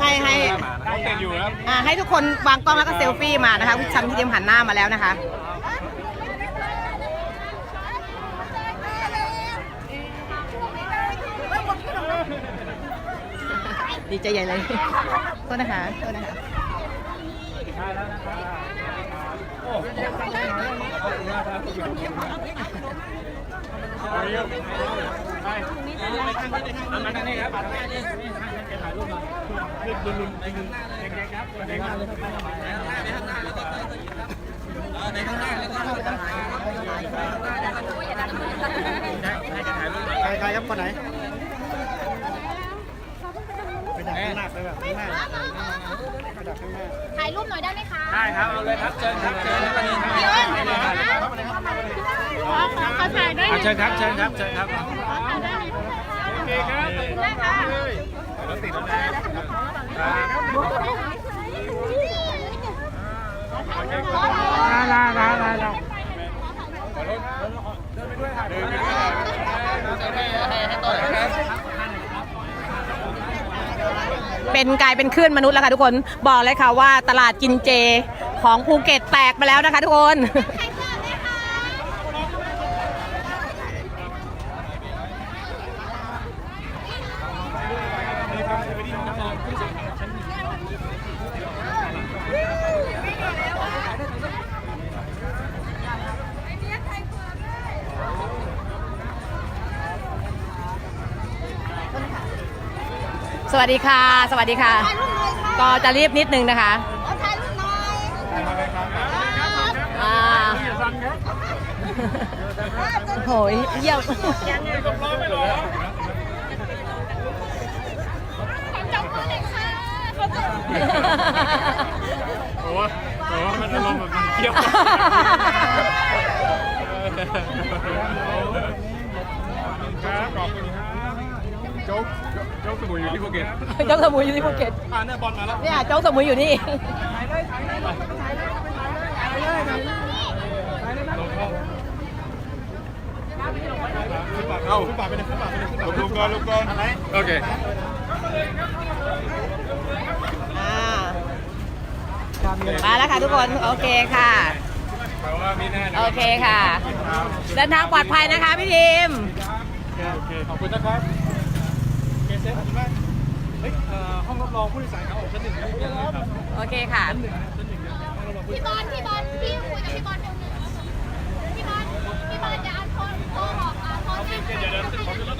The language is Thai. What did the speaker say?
ให้ให้เขาติดอยู่ครับอ่าให้ทุกคนวางกล้องแล้วก็เซลฟี่มานะคะคุณชันพี่เตรียมหันหน้ามาแล้วนะคะ ดีใจใหญ่เลยโทษนะคะโทษนะคะเอามาทางนี้ครับมาทางนี้ถ่ายรูปหน่อยลุนลุนไอ้ลุนเด็กๆครับเด็กๆเลยใครใครครับคนไหนไปดักข้างหน้าไปแบบข้างหน้าไปดักข้างหน้าถ่ายรูปหน่อยได้ไหมคะ ได้ครับเอาเลยครับเชิญครับเชิญครับพี่อ้นขอขอขอถ่ายด้วยเชิญครับเชิญครับเชิญครับโอเคครับได้ค่ะ รถติดแล้วนะลาลาลาลาเป็นกลายเป็นคลื่นมนุษย์แล้วค่ะทุกคนบอกเลยค่ะว่าตลาดกินเจของภูเก็ตแตกไปแล้วนะคะทุกคน สวัสดีค่ะ สวัสดีค่ะถ่ายรูปหน่อยค่ะ ก็จะรีบนิดนึงนะคะขอถ่ายรูปหน่อยอ่าโหยเยี่ยม ขอจับมือหน่อยค่ะ ขอจับมือโอ้โหโอ้โหมันอารมณ์แบบมันเที่ยวครับขอบคุณครับโจ๊กโจ๊กสมุยอยู่ที่ภูเก็ตเจ้าสมุยอยู่ที่ภูเก็ตอ่าเนี่ยบอลมาแล้วเนี่ยเจ้าสมุยอยู่นี่เอ้าขึ้นป่าไปเลยขึ้นป่าไปเลยขึ้นป่าลูกก่อนลูกก่อนโอเค อ่า มาแล้วค่ะทุกคน โอเคค่ะแปลว่ามีแน่นะโอเคค่ะ เดินทางปลอดภัยนะคะพี่ทีมโอเคขอบคุณนะครับเคเซฟขอบคุณมากเฮ้ยเอ่อห้องรับรองผู้โดยสารขาออกชั้นหนึ่งนะยังไงครับโอเคค่ะชั้นหนึ่งนะชั้นหนึ่งนะห้องรับรองผู้โดยพี่สารบอลพี่บอลพี่คุยกับพี่บอล